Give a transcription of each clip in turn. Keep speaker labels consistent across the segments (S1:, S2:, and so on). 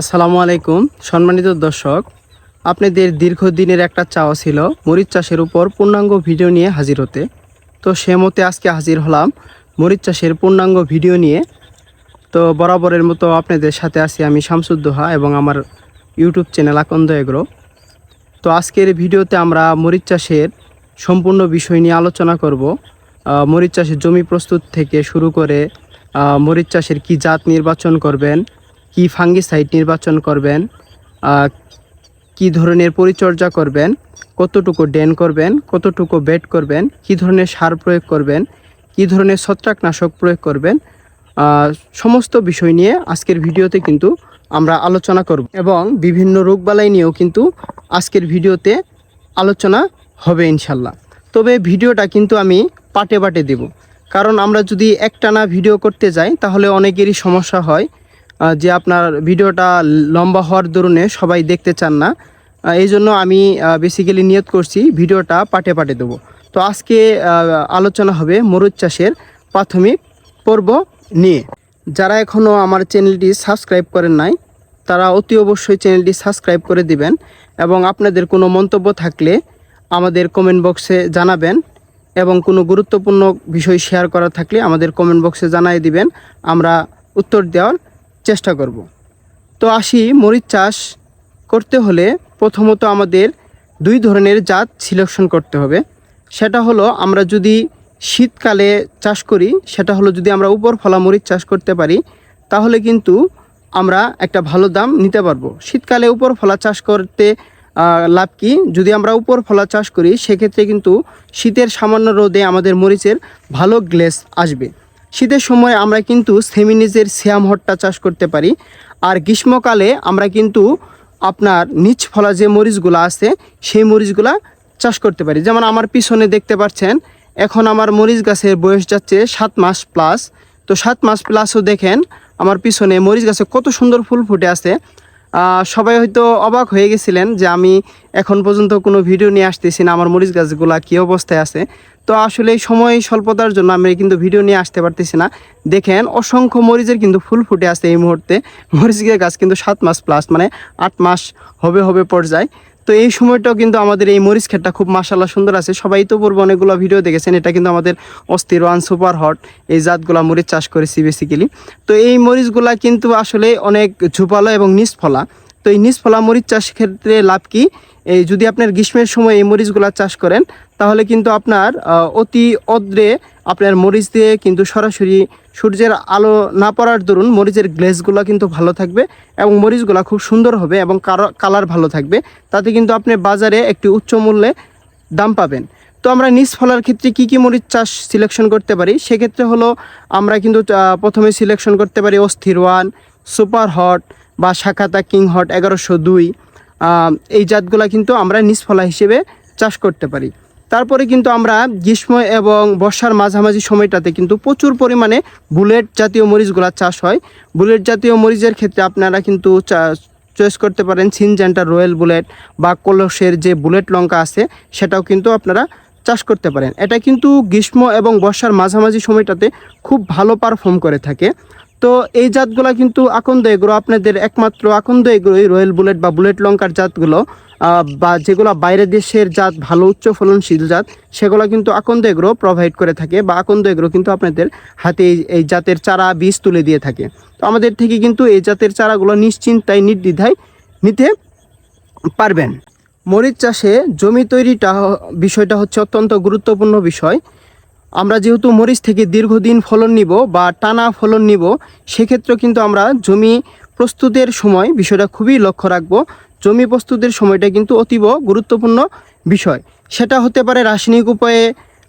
S1: আসসালামু আলাইকুম। সম্মানিত দর্শক, আপনাদের দীর্ঘদিনের একটা চাওয়া ছিল মরিচ চাষের উপর পূর্ণাঙ্গ ভিডিও নিয়ে হাজির হতে। তো সে মতে আজকে হাজির হলাম মরিচ চাষের পূর্ণাঙ্গ ভিডিও নিয়ে। তো বরাবরের মতো আপনাদের সাথে আছি আমি শামসুদ্দোহা এবং আমার ইউটিউব চ্যানেল আকন্দ এগ্রো। তো আজকের ভিডিওতে আমরা মরিচ চাষের সম্পূর্ণ বিষয় নিয়ে আলোচনা করব। মরিচ চাষের জমি প্রস্তুত থেকে শুরু করে মরিচ চাষের কী জাত নির্বাচন করবেন কি ফাঙ্গিসাইড নির্বাচন করবেন কি ধরনের পরিচর্যা করবেন, কতটুকু ডেন করবেন, কতটুকু বেড করবেন, কি ধরনের সার প্রয়োগ করবেন, কি ধরনের ছত্রাকনাশক প্রয়োগ করবেন সমস্ত বিষয় নিয়ে আজকের ভিডিওতে কিন্তু আমরা আলোচনা করব এবং বিভিন্ন রোগবালাই নিয়েও কিন্তু আজকের ভিডিওতে আলোচনা হবে ইনশাল্লাহ তবে ভিডিওটা কিন্তু আমি পাটে পাটে দেব। কারণ আমরা যদি একটানা ভিডিও করতে যাই, তাহলে অনেকেরই সমস্যা হয়। যে আপনার ভিডিওটা লম্বা হওয়ার দরুনে সবাই দেখতে চান না। এই জন্য আমি বেসিক্যালি নিয়ত করছি ভিডিওটা পাটে পাটে দেবো। তো আজকে আলোচনা হবে মরুচ চাষের প্রাথমিক পর্ব নিয়ে। যারা এখনও আমার চ্যানেলটি সাবস্ক্রাইব করেন নাই, তারা অতি অবশ্যই চ্যানেলটি সাবস্ক্রাইব করে দিবেন এবং আপনাদের কোনো মন্তব্য থাকলে আমাদের কমেন্ট বক্সে জানাবেন এবং কোনো গুরুত্বপূর্ণ বিষয় শেয়ার করা থাকলে আমাদের কমেন্ট বক্সে জানাই দিবেন। আমরা উত্তর দেওয়ার চেষ্টা করব। তো আসি, মরিচ চাষ করতে হলে প্রথমত আমাদের দুই ধরনের জাত সিলেকশন করতে হবে। সেটা হলো আমরা যদি শীতকালে চাষ করি, সেটা হলো যদি আমরা উপর ফলা মরিচ চাষ করতে পারি, তাহলে কিন্তু আমরা একটা ভালো দাম নিতে পারব। শীতকালে উপর ফলা চাষ করতে লাভ কি? যদি আমরা উপর ফলা চাষ করি, সেক্ষেত্রে কিন্তু শীতের সামান্য রোদে আমাদের মরিচের ভালো গ্লেস আসবে। শীতের সময় আমরা কিন্তু সেমিনিজের শ্যাম হট্টা চাষ করতে পারি। আর গ্রীষ্মকালে আমরা কিন্তু আপনার নিচ ফলা যে মরিচগুলো আছে, সেই মরিচগুলা চাষ করতে পারি। যেমন আমার পিছনে দেখতে পাচ্ছেন, এখন আমার মরিচ গাছের বয়স যাচ্ছে সাত মাস প্লাস তো সাত মাস প্লাসও দেখেন, আমার পিছনে মরিচ গাছে কত সুন্দর ফুল ফুটে আছে। সবাই হয়তো অবাক হয়ে গেছিলেন যে আমি এখন পর্যন্ত কোনো ভিডিও নিয়ে আসতেছি না, আমার মরিচ গাছগুলা কী অবস্থায় আছে। তো আসলে সময় স্বল্পতার জন্য আমি কিন্তু ভিডিও নিয়ে আসতে পারতেছি না। দেখেন, অসংখ্য মরিচের কিন্তু ফুল ফুটে আছে এই মুহূর্তে। মরিচের গাছ কিন্তু সাত মাস প্লাস মানে আট মাস হবে হবে পর্যায়ে। তো এই সময়টাও কিন্তু আমাদের এই মরিচ ক্ষেতটা খুব মাসাল্লাহ সুন্দর আছে। সবাই তো পূর্বে অনেকগুলো ভিডিও দেখেছেন, এটা কিন্তু আমাদের অস্থির ওয়ান সুপার হট, এই জাতগুলা মরিচ চাষ করেছি বেসিক্যালি তো এই মরিচগুলা কিন্তু আসলে অনেক ঝুপালো এবং নিষ্ফলা। তো এই নিষ্ফলা মরিচ চাষ ক্ষেত্রে লাভ কি? এই যদি আপনার গ্রীষ্মের সময় এই মরিচগুলা চাষ করেন, তাহলে কিন্তু আপনার অতি অদ্রে আপনার মরিচ দিয়ে কিন্তু সরাসরি সূর্যের আলো না পড়ার দরুন মরিচের গ্লেসগুলো কিন্তু ভালো থাকবে এবং মরিচগুলো খুব সুন্দর হবে এবং কালার ভালো থাকবে। তাতে কিন্তু আপনি বাজারে একটি উচ্চ মূল্যে দাম পাবেন। তো আমরা নিজ ফলার ক্ষেত্রে কি কি মরিচ চাষ সিলেকশন করতে পারি? সেক্ষেত্রে হলো আমরা কিন্তু প্রথমে সিলেকশন করতে পারি অস্থির ওয়ান, সুপার হট বা শাখাতা কিং হট এগারোশো দুই। এই জাতগুলা কিন্তু আমরা নিজ ফলা হিসেবে চাষ করতে পারি। তারপরে কিন্তু আমরা গ্রীষ্ম এবং বর্ষার মাঝামাঝি সময়টাতে কিন্তু প্রচুর পরিমাণে বুলেট জাতীয় মরিচগুলা চাষ হয়। বুলেট জাতীয় মরিচের ক্ষেত্রে আপনারা কিন্তু চয়েস করতে পারেন সিনজেন্টার রয়্যাল বুলেট বা কলসের যে বুলেট লঙ্কা আছে, সেটাও কিন্তু আপনারা চাষ করতে পারেন। এটা কিন্তু গ্রীষ্ম এবং বর্ষার মাঝামাঝি সময়টাতে খুব ভালো পারফর্ম করে থাকে। তো এই জাতগুলো কিন্তু আকন্দ এগ্রো আপনাদের একমাত্র আকন্দ এগ্রোই রয়্যাল বুলেট বা বুলেট লঙ্কার জাতগুলো বা যেগুলো বাইরে দেশের জাত, ভালো উচ্চ ফলনশীল জাত, সেগুলো কিন্তু আকন্দ এগ্রো প্রোভাইড করে থাকে বা আকন্দ এগ্রো কিন্তু আপনাদের হাতে এই জাতের চারা, বীজ তুলে দিয়ে থাকে। তো আমাদের থেকে কিন্তু এই জাতের চারাগুলো নিশ্চিন্তায়, নির্দ্বিধায় নিতে পারবেন। মরিচ চাষে জমি তৈরিটা বিষয়টা হচ্ছে অত্যন্ত গুরুত্বপূর্ণ বিষয়। আমরা যেহেতু মরিচ থেকে দীর্ঘদিন ফলন নিব বা টানা ফলন নিব, সেক্ষেত্রে কিন্তু আমরা জমি প্রস্তুতের সময় বিষয়টা খুবই লক্ষ্য রাখব। জমি প্রস্তুতের সময়টা কিন্তু অতীব গুরুত্বপূর্ণ বিষয়। সেটা হতে পারে রাসায়নিক উপায়ে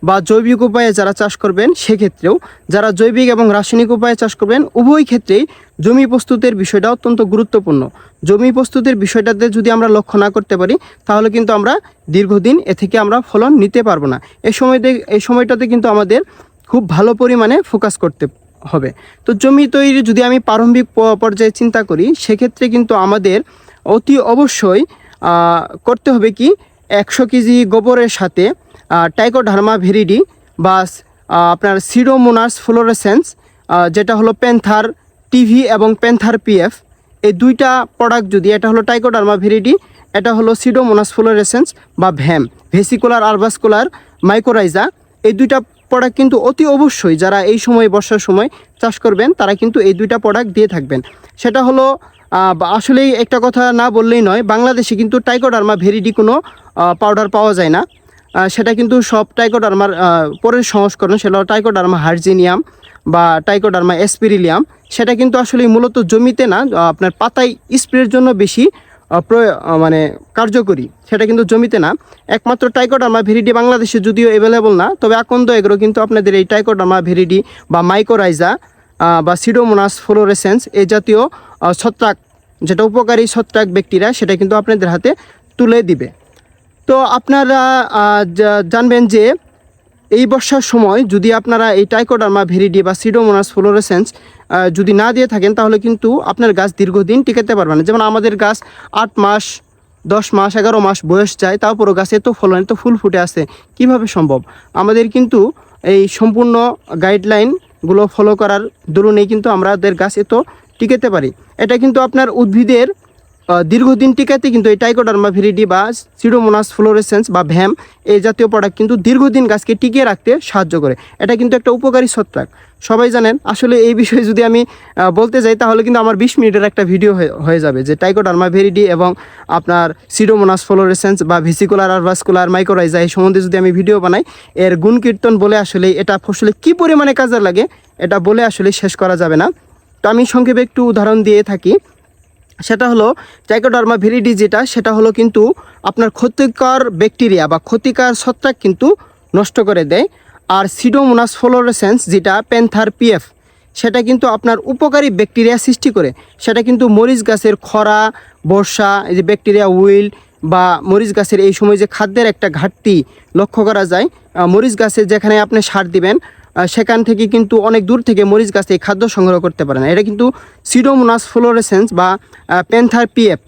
S1: বা জৈবিক উপায়ে যারা চাষ করবেন, সেক্ষেত্রেও যারা জৈবিক এবং রাসায়নিক উপায়ে চাষ করবেন, উভয় ক্ষেত্রেই জমি প্রস্তুতের বিষয়টা অত্যন্ত গুরুত্বপূর্ণ। জমি প্রস্তুতের বিষয়টাতে যদি আমরা লক্ষ্য না করতে পারি, তাহলে কিন্তু আমরা দীর্ঘদিন এ থেকে আমরা ফলন নিতে পারব না। এই সময়তে এই সময়টাতে কিন্তু আমাদের খুব ভালো পরিমাণে ফোকাস করতে হবে। তো জমি তৈরি যদি আমি প্রারম্ভিক পর্যায়ে চিন্তা করি, সেক্ষেত্রে কিন্তু আমাদের অতি অবশ্যই করতে হবে কি, একশো কেজি গোবরের সাথে টাইকোডার্মা ভেরিডি বা আপনার সিরোমোনাস ফ্লোরেসেন্স যেটা হলো প্যান্থার টিভি এবং প্যান্থার পিএফ এই দুইটা প্রোডাক্ট যদি, এটা হলো টাইকোডার্মা ভেরিডি এটা হলো সিডোমোনাস ফ্লোরেসেন্স বা ভ্যাম ভেসিকুলার আরভাসকুলার মাইক্রোরাইজা এই দুইটা প্রোডাক্ট কিন্তু অতি অবশ্যই যারা এই সময় বর্ষার সময় চাষ করবেন, তারা কিন্তু এই দুইটা প্রোডাক্ট দিয়ে থাকবেন। সেটা হলো আসলেই একটা কথা না বললেই নয়, বাংলাদেশে কিন্তু টাইকোডার্মা ভেরিডি কোনো পাউডার পাওয়া যায় না। সেটা কিন্তু সব টাইকোডার্মার পরের সংস্করণ সেটা টাইকোডার্মা হার্জিনিয়াম বা টাইকোডার্মা এসপিরিলিয়াম। সেটা কিন্তু আসলে মূলত জমিতে না আপনার পাতায় স্প্রের জন্য বেশি মানে কার্যকরী। সেটা কিন্তু জমিতে না। একমাত্র টাইকোডার্মা ভেরিডি বাংলাদেশে যদিও অ্যাভেলেবল না, তবে আকন্দ এগুলো কিন্তু আপনাদের এই টাইকোডার্মা ভেরিডি বা মাইকোরাইজা বা সিডোমোনাস ফ্লোরেসেন্স এই জাতীয় ছত্রাক, যেটা উপকারী ছত্রাক ব্যক্তিরা সেটা কিন্তু আপনাদের হাতে তুলে দিবে। তো আপনারা জানবেন যে এই বর্ষার সময় যদি আপনারা এই টাইকোডার্মা ভেরিডি বা সিডোমোনাস ফ্লোরেসেন্স যদি না দিয়ে থাকেন, তাহলে কিন্তু আপনার গাছ দীর্ঘদিন টিকাতে পারবে না। যেমন আমাদের গাছ আট মাস, দশ মাস, এগারো মাস বয়স যায় তারপরও গাছে এত ফলন, এত ফুল ফুটে আছে কীভাবে সম্ভব? আমাদের কিন্তু এই সম্পূর্ণ গাইডলাইনগুলো ফলো করার দরুনেই কিন্তু আমাদের গাছ এত টিকাতে পারি। এটা কিন্তু আপনার উদ্ভিদের দীর্ঘদিন টিকাতে কিন্তু এই টাইকোডার্মা ভিরিডি বা সিডোমোনাস ফ্লোরেসেন্স বা ভ্যাম এই জাতীয় প্রোডাক্ট কিন্তু দীর্ঘদিন গাছকে টিকিয়ে রাখতে সাহায্য করে। এটা কিন্তু একটা উপকারী ছত্রাক। সবাই জানেন, আসলে এই বিষয়ে যদি আমি বলতে যাই, তাহলে কিন্তু আমার বিশ মিনিটের একটা ভিডিও হয়ে- যাবে যে টাইকোডার্মা ভেরিডি এবং আপনার সিডোমোনাস ফ্লোরেসেন্স বা ভিসিকুলার আর ভাস্কুলার মাইক্রোরাইজা এই সম্বন্ধে যদি আমি ভিডিও বানাই, এর গুণ কীর্তন বলে আসলে এটা ফসলে কী পরিমাণে কাজে লাগে, এটা বলে আসলে শেষ করা যাবে না। তো আমি সংক্ষেপে একটু উদাহরণ দিয়ে থাকি। সেটা হলো টাইকোডার্মা ভেরিডি যেটা, সেটা হলো কিন্তু আপনার ক্ষতিকর ব্যাকটেরিয়া বা ক্ষতিকর ছত্রাক কিন্তু নষ্ট করে দেয়। আর সিডোমোনাস ফ্লোরেসেন্স যেটা প্যান্থার পিএফ সেটা কিন্তু আপনার উপকারী ব্যাকটেরিয়া সৃষ্টি করে। সেটা কিন্তু মরিচ গাছের খরা, বর্ষা, এই যে ব্যাকটেরিয়া উইল বা মরিচ গাছের এই সময় যে খাদ্যের একটা ঘাটতি লক্ষ্য করা যায় মরিচ গাছে যেখানে আপনি সার দিবেন সেখান থেকে কিন্তু অনেক দূর থেকে মরিচ গাছ এই খাদ্য সংগ্রহ করতে পারে না। এটা কিন্তু সিডোমোনাস ফ্লোরেসেন্স বা প্যান্থার পিএফ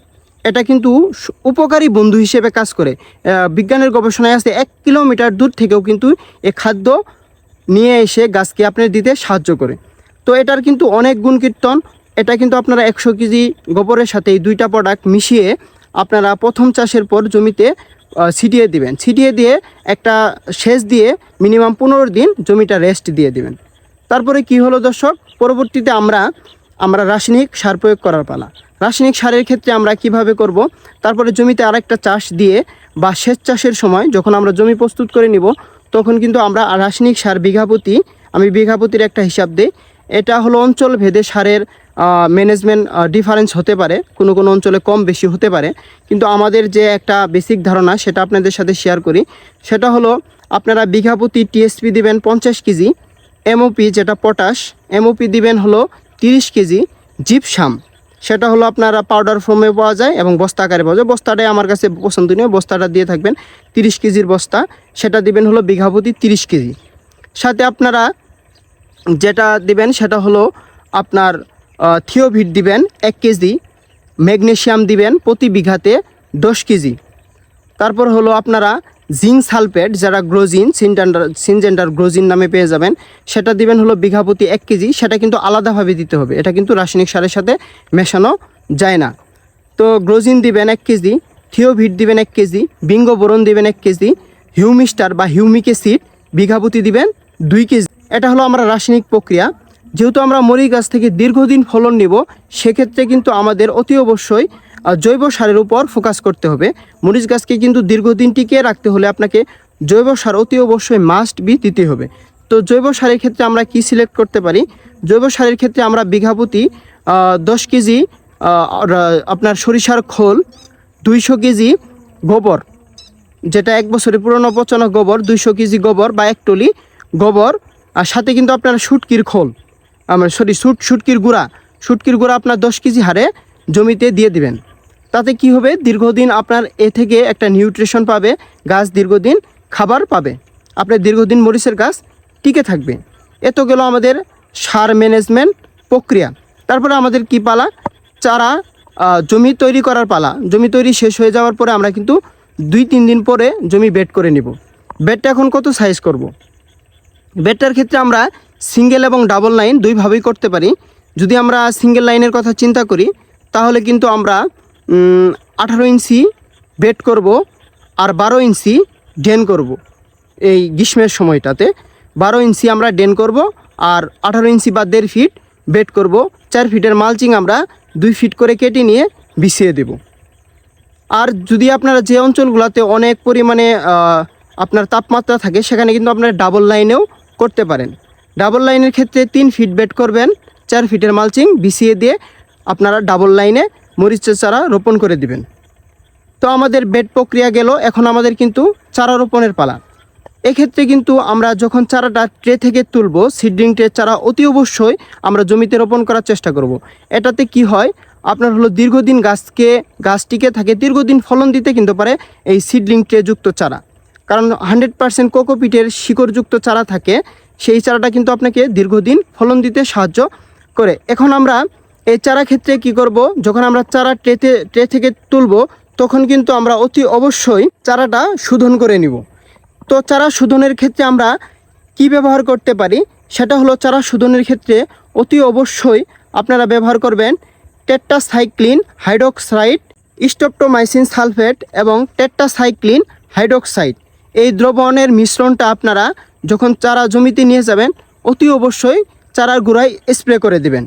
S1: এটা কিন্তু উপকারী বন্ধু হিসেবে কাজ করে। বিজ্ঞানের গবেষণায় আছে এক কিলোমিটার দূর থেকেও কিন্তু এ খাদ্য নিয়ে এসে গাছকে আপনি দিতে সাহায্য করে। তো এটার কিন্তু অনেক গুণ কীর্তন। এটা কিন্তু আপনারা একশো কেজি গোবরের সাথে এই দুইটা প্রোডাক্ট মিশিয়ে আপনারা প্রথম চাষের পর জমিতে ছিটিয়ে দিবেন। ছিটিয়ে দিয়ে একটা সেচ দিয়ে মিনিমাম পনেরো দিন জমিটা রেস্ট দিয়ে দিবেন। তারপরে কি হলো দর্শক? পরবর্তীতে আমরা আমরা রাসায়নিক সার প্রয়োগ করার পালা। রাসায়নিক সারের ক্ষেত্রে আমরা কীভাবে করব? তারপরে জমিতে আরেকটা চাষ দিয়ে বা সেচ চাষের সময় যখন আমরা জমি প্রস্তুত করে নিব, তখন কিন্তু আমরা রাসায়নিক সার বিঘাপতি, আমি বিঘাপতির একটা হিসাব দিই। এটা হলো অঞ্চল ভেদে সারের ম্যানেজমেন্ট ডিফারেন্স হতে পারে, কোনো কোনো অঞ্চলে কম বেশি হতে পারে। কিন্তু আমাদের যে একটা বেসিক ধারণা, সেটা আপনাদের সাথে শেয়ার করি। সেটা হলো, আপনারা বিঘাপতি টিএসপি দিবেন পঞ্চাশ কেজি। এমওপি যেটা পটাশ এমওপি দিবেন হলো তিরিশ কেজি জিপসাম সেটা হলো আপনারা পাউডার ফর্মে পাওয়া যায় এবং বস্তা আকারে পাওয়া যায়। বস্তাটাই আমার কাছে পছন্দনীয়, বস্তাটা দিয়ে থাকবেন তিরিশ কেজির বস্তা। সেটা দিবেন হলো বিঘাপতি তিরিশ কেজি। সাথে আপনারা যেটা দিবেন, সেটা হলো আপনার থিওভিট দিবেন, এক কেজি। ম্যাগনেশিয়াম দিবেন প্রতি বিঘাতে দশ কেজি। তারপর হলো আপনারা জিঙ্ক সালফেট, যারা গ্রোজিন সিনজেন্ডার সিনজেন্ডার গ্রোজিন নামে পেয়ে যাবেন, সেটা দিবেন হলো বিঘাপতি এক কেজি। সেটা কিন্তু আলাদাভাবে দিতে হবে। এটা কিন্তু রাসায়নিক সারের সাথে মেশানো যায় না। তো গ্রোজিন দিবেন এক কেজি, থিওভিট দিবেন এক কেজি, বিঙ্গো বোরন দিবেন এক কেজি, হিউমিস্টার বা হিউমিক অ্যাসিড বিঘাপতি দিবেন দুই কেজি। এটা হলো আমরা রাসায়নিক প্রক্রিয়া। যেহেতু আমরা মরিচ গাছ থেকে দীর্ঘদিন ফলন নিব, সেক্ষেত্রে কিন্তু আমাদের অতি অবশ্যই জৈব সারের উপর ফোকাস করতে হবে। মরিচ গাছকে কিন্তু দীর্ঘদিন টিকিয়ে রাখতে হলে আপনাকে জৈব সার অতি অবশ্যই মাস্ট বি দিতে হবে। তো জৈব সারের ক্ষেত্রে আমরা কি সিলেক্ট করতে পারি? জৈব সারের ক্ষেত্রে আমরা বিঘাপতি দশ কেজি আপনার সরিষার খোল, দুইশো কেজি গোবর, যেটা এক বছরের পুরনো পচানো গোবর, দুইশো কেজি গোবর বা এক টলি গোবর, আর সাথে কিন্তু আপনার শুটকির খোল। আমার সরি শুট শুটকির গুঁড়া। শুটকির গুঁড়া আপনার দশ কেজি হারে জমিতে দিয়ে দিবেন। তাতে কি হবে? দীর্ঘদিন আপনার এ থেকে একটা নিউট্রিশন পাবে, গাছ দীর্ঘদিন খাবার পাবে। আপনার দীর্ঘদিন মরিচের গাছ টিকে থাকবে। এ তো গেল আমাদের সার ম্যানেজমেন্ট প্রক্রিয়া। তারপরে আমাদের কি পালা? চারা জমি তৈরি করার পালা। জমি তৈরি শেষ হয়ে যাওয়ার পরে আমরা কিন্তু দুই, তিন দিন পরে জমি বেড করে নিব। বেডটা এখন কত সাইজ করব। বেডটার ক্ষেত্রে আমরা সিঙ্গেল এবং ডাবল লাইন দুইভাবেই করতে পারি। যদি আমরা সিঙ্গেল লাইনের কথা চিন্তা করি, তাহলে কিন্তু আমরা আঠারো ইঞ্চি বেড করব আর বারো ইঞ্চি ডেন করব এই গ্রীষ্মের সময়টাতে। বারো ইঞ্চি আমরা ডেন করব আর আঠারো ইঞ্চি বা দেড় ফিট বেড করব। চার ফিটের মালচিং আমরা দুই ফিট করে কেটে নিয়ে বিছিয়ে দেব। আর যদি আপনারা যে অঞ্চলগুলোতে অনেক পরিমাণে আপনার তাপমাত্রা থাকে, সেখানে কিন্তু আপনারা ডাবল লাইনেও করতে পারেন। ডাবল লাইনের ক্ষেত্রে তিন ফিট বেড করবেন, চার ফিটের মালচিং বিছিয়ে দিয়ে আপনারা ডাবল লাইনে মরিচের চারা রোপণ করে দিবেন। তো আমাদের বেড প্রক্রিয়া গেল, এখন আমাদের কিন্তু চারা রোপণের পালা। এক্ষেত্রে কিন্তু আমরা যখন চারাটা ট্রে থেকে তুলব, সিডলিং ট্রে চারা অতি অবশ্যই আমরা জমিতে রোপণ করার চেষ্টা করব। এটাতে কি হয়? আপনার হলো দীর্ঘদিন গাছকে, গাছটিকে থাকে, দীর্ঘদিন ফলন দিতে কিন্তু পারে এই সিডলিং ট্রে যুক্ত চারা। কারণ হান্ড্রেড পার্সেন্ট কোকোপিটের শিকড়যুক্ত চারা থাকে সেই চারাটা কিন্তু আপনাকে দীর্ঘদিন ফলন দিতে সাহায্য করে। এখন আমরা এই চারা ক্ষেত্রে কি করব? যখন আমরা চারা ট্রেতে, ট্রে থেকে তুলব, তখন কিন্তু আমরা অতি অবশ্যই চারাটা শোধন করে নিব। তো চারা শোধনের ক্ষেত্রে আমরা কি ব্যবহার করতে পারি? সেটা হলো চারা শোধনের ক্ষেত্রে অতি অবশ্যই আপনারা ব্যবহার করবেন টেট্টাসাইক্লিন হাইড্রোক্সাইড স্টোপ্টোমাইসিন সালফেট এবং টেট্টাসাইক্লিন হাইড্রোক্সাইড। এই দ্রবণের মিশ্রণটা আপনারা যখন চারা জমিতে নিয়ে যাবেন, অতি অবশ্যই চারার গোড়ায় স্প্রে করে দিবেন।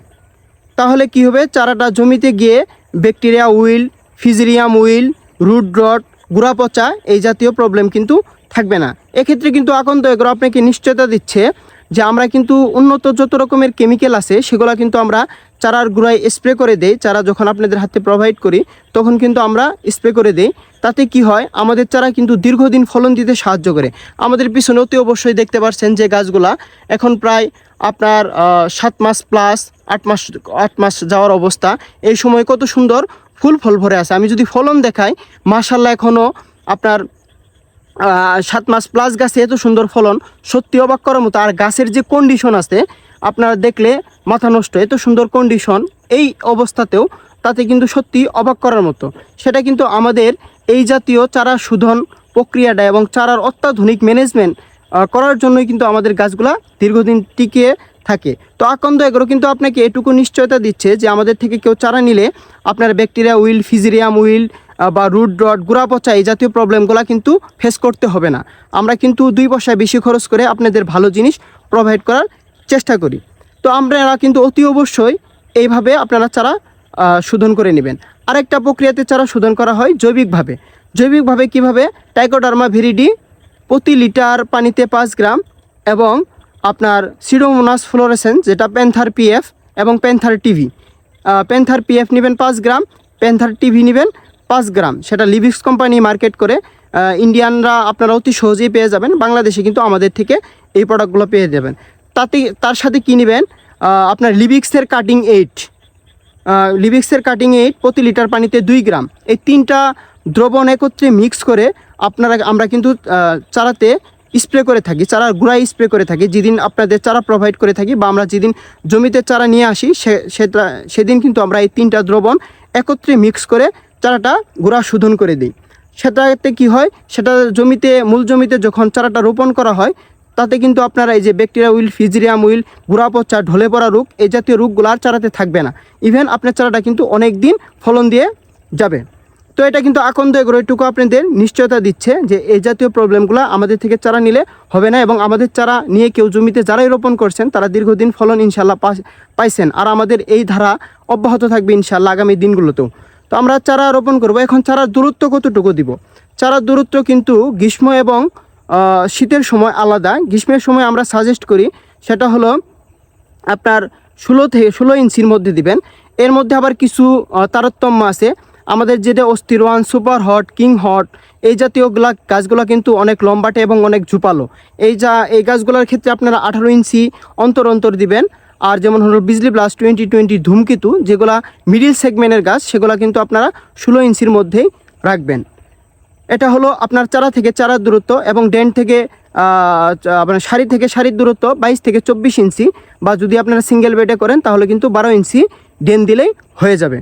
S1: তাহলে কি হবে? চারাটা জমিতে গিয়ে bacteria wilt, fusarium wilt, root rot গুড়া পচা এই জাতীয় প্রবলেম কিন্তু থাকবে না। এক্ষেত্রে কিন্তু আকন্ত এগুলো আপনাকে নিশ্চয়তা দিচ্ছে যে আমরা কিন্তু উন্নত যত রকমের কেমিক্যাল আছে, সেগুলো কিন্তু আমরা চারার গুঁড়ায় স্প্রে করে দেই। চারা যখন আপনাদের হাতে প্রোভাইড করি, তখন কিন্তু আমরা স্প্রে করে দেই। তাতে কি হয়, আমাদের চারা কিন্তু দীর্ঘদিন ফলন দিতে সাহায্য করে। আমাদের পিছনে অতি অবশ্যই দেখতে পাচ্ছেন যে গাছগুলা এখন প্রায় আপনার সাত মাস প্লাস আট মাস আট মাস যাওয়ার অবস্থা। এই সময় কত সুন্দর ফুল ফল ভরে আছে। আমি যদি ফলন দেখাই মার্শাল্লাহ এখনও আপনার সাত মাস প্লাস গাছে এত সুন্দর ফলন, সত্যি অবাক করার মতো আর গাছের যে কন্ডিশন আছে, আপনারা দেখলে মাথা নষ্ট, এত সুন্দর কন্ডিশন এই অবস্থাতেও তাতে কিন্তু সত্যি অবাক করার মতো। সেটা কিন্তু আমাদের এই জাতীয় চারা শোধন প্রক্রিয়াটা এবং চারার অত্যাধুনিক ম্যানেজমেন্ট করার জন্যই কিন্তু আমাদের গাছগুলা দীর্ঘদিন টিকিয়ে থাকে। তো আকন্দ এগুলো কিন্তু আপনাকে এটুকু নিশ্চয়তা দিচ্ছে যে আমাদের থেকে কেউ চারা নিলে আপনার ব্যাকটেরিয়া উইল ফিজিরিয়াম উইল বা রুট ডট গুড়া পচা এই জাতীয় প্রবলেমগুলো কিন্তু ফেস করতে হবে না। আমরা কিন্তু দুই পয়সা বেশি খরচ করে আপনাদের ভালো জিনিস প্রোভাইড করার চেষ্টা করি। তো আমরা কিন্তু অতি অবশ্যই এইভাবে আপনারা চারা শোধন করে নেবেন। আরেকটা প্রক্রিয়াতে চারা শোধন করা হয় জৈবিকভাবে। জৈবিকভাবে কীভাবে? টাইকোডার্মা ভিরিডি প্রতি লিটার পানিতে পাঁচ গ্রাম এবং আপনার সিডোমোনাস ফ্লোরেসেন্স যেটা প্যান্থার পিএফ এবং প্যান্থার টিভি প্যান্থার পিএফ নেবেন পাঁচ গ্রাম প্যান্থার টিভি নেবেন পাঁচ গ্রাম। সেটা লিভিক্স কোম্পানি মার্কেট করে ইন্ডিয়ানরা আপনারা অতি সহজেই পেয়ে যাবেন, বাংলাদেশে কিন্তু আমাদের থেকে এই প্রোডাক্টগুলো পেয়ে যাবেন। তাতে, তার সাথে কী নেবেন? আপনার লিভিক্সের কাটিং এইট লিভিক্সের কাটিং এইট প্রতি লিটার পানিতে দুই গ্রাম। এই তিনটা দ্রবণ একত্রে মিক্স করে আপনারা, আমরা কিন্তু চারাতে স্প্রে করে থাকি, চারার গুঁড়ায় স্প্রে করে থাকি। যেদিন আপনাদের চারা প্রোভাইড করে থাকি বা আমরা যেদিন জমিতে চারা নিয়ে আসি সেদিন কিন্তু আমরা এই তিনটা দ্রবণ একত্রে মিক্স করে চারাটা গুঁড়া শোধন করে দিই। সেটাতে কি হয়? সেটা জমিতে, মূল জমিতে যখন চারাটা রোপণ করা হয়, তাতে কিন্তু আপনারা এই যে ব্যাকটেরিয়া উইল ফিজিরিয়াম উইল গুড়া পচা, ঢলে পড়া রোগ, এই জাতীয় রোগগুলো আর চারাতে থাকবে না। ইভেন আপনার চারাটা কিন্তু অনেক দিন ফলন দিয়ে যাবে। তো এটা কিন্তু আকন্দ এগুলো এটুকু আপনাদের নিশ্চয়তা দিচ্ছে যে এই জাতীয় প্রবলেমগুলো আমাদের থেকে চারা নিলে হবে না এবং আমাদের চারা নিয়ে কেউ জমিতে যারাই রোপণ করছেন, তারা দীর্ঘদিন ফলন ইনশাল্লাহ পাইছেন। আর আমাদের এই ধারা অব্যাহত থাকবে ইনশাল্লাহ আগামী দিনগুলোতেও। আমরা চারা রোপণ করব। এখন চারার দূরত্ব কতটুকু দিব? চারার দূরত্ব কিন্তু গ্রীষ্ম এবং শীতের সময় আলাদা। গ্রীষ্মের সময় আমরা সাজেস্ট করি, সেটা হলো আপনার ষোলো থেকে, ষোলো ইঞ্চির মধ্যে দিবেন। এর মধ্যে আবার কিছু তারতম্য আছে। আমাদের যেটা অস্থির one, super hot, king hot, এই জাতীয়গুলা গাছগুলো কিন্তু অনেক লম্বাটে এবং অনেক ঝুপালো। এই যা, এই গাছগুলোর ক্ষেত্রে আপনারা আঠারো ইঞ্চি অন্তর অন্তর দিবেন। আর যেমন হলো বিজলি প্লাস টোয়েন্টি টোয়েন্টি ধূমকেতু, যেগুলা মিডিল সেগমেন্টের গাছ, সেগুলা কিন্তু আপনারা ষোলো ইঞ্চির মধ্যেই রাখবেন। এটা হলো আপনার চারা থেকে চারার দূরত্ব এবং ডেন থেকে আপনার সারি থেকে সারির দূরত্ব বাইশ থেকে চব্বিশ ইঞ্চি বা যদি আপনারা সিঙ্গেল বেডে করেন তাহলে কিন্তু বারো ইঞ্চি ডেন দিলেই হয়ে যাবে।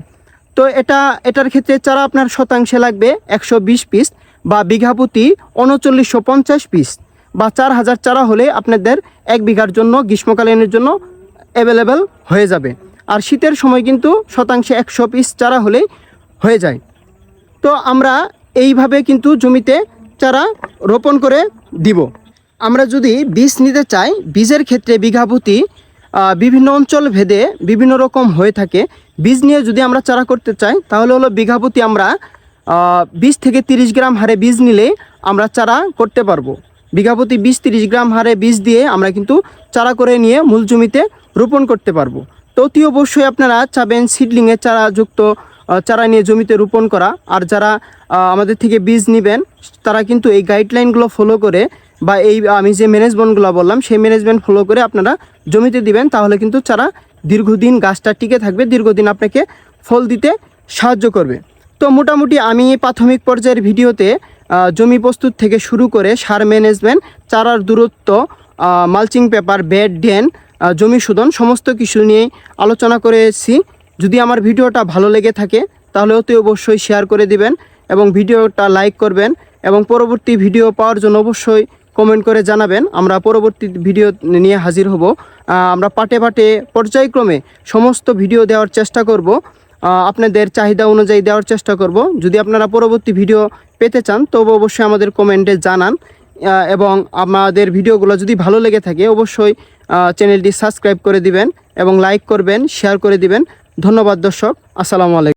S1: তো এটা, এটার ক্ষেত্রে চারা আপনার শতাংশে লাগবে একশো বিশ পিস বা বিঘা প্রতি উনচল্লিশশো পঞ্চাশ পিস বা চার হাজার চারা হলে আপনাদের এক বিঘার জন্য, গ্রীষ্মকালীনের জন্য অ্যাভেলেবেল হয়ে যাবে। আর শীতের সময় কিন্তু শতাংশে একশো পিস চারা হলেই হয়ে যায়। তো আমরা এইভাবে কিন্তু জমিতে চারা রোপণ করে দিব। আমরা যদি বীজ নিতে চাই, বীজের ক্ষেত্রে বিঘা প্রতি বিভিন্ন অঞ্চল ভেদে বিভিন্ন রকম হয়ে থাকে। বীজ নিয়ে যদি আমরা চারা করতে চাই, তাহলে হলো বিঘা প্রতি আমরা বিশ থেকে তিরিশ গ্রাম হারে বীজ নিলে আমরা চারা করতে পারব। বিঘা প্রতি বিশ তিরিশ গ্রাম হারে বীজ দিয়ে আমরা কিন্তু চারা করে নিয়ে মূল জমিতে রোপণ করতে পারব। তো অতি অবশ্যই আপনারা চাবেন সিডলিংয়ের চারা যুক্ত চারা নিয়ে জমিতে রোপণ করা। আর যারা আমাদের থেকে বীজ নেবেন, তারা কিন্তু এই গাইডলাইনগুলো ফলো করে বা এই, আমি যে ম্যানেজমেন্টগুলো বললাম, সেই ম্যানেজমেন্ট ফলো করে আপনারা জমিতে দিবেন, তাহলে কিন্তু চারা দীর্ঘদিন গাছটা টিকে থাকবে, দীর্ঘদিন আপনাকে ফল দিতে সাহায্য করবে। তো মোটামুটি আমি প্রাথমিক পর্যায়ের ভিডিওতে জমি প্রস্তুত থেকে শুরু করে সার ম্যানেজমেন্ট চারার দূরত্ব মালচিং পেপার বেড আহ, জমি শোধন সমস্ত কিছু নিয়ে আলোচনা করে করেছি। যদি আমার ভিডিওটা ভালো লেগে থাকে তাহলে অতি অবশ্যই শেয়ার করে দিবেন এবং ভিডিওটা লাইক করবেন এবং পরবর্তী ভিডিও পাওয়ার জন্য অবশ্যই কমেন্ট করে জানাবেন। আমরা পরবর্তী ভিডিও নিয়ে হাজির হব। আমরা পাটে পাটে পর্যায়ক্রমে সমস্ত ভিডিও দেওয়ার চেষ্টা করব। আপনাদের চাহিদা অনুযায়ী দেওয়ার চেষ্টা করব। যদি আপনারা পরবর্তী ভিডিও পেতে চান, তবু অবশ্যই আমাদের কমেন্টে জানান। এবং আমাদের ভিডিওগুলো যদি ভালো লেগে থাকে, অবশ্যই চ্যানেলটি সাবস্ক্রাইব করে দিবেন এবং লাইক করবেন শেয়ার করে দিবেন। ধন্যবাদ দর্শক, আসসালামু আলাইকুম।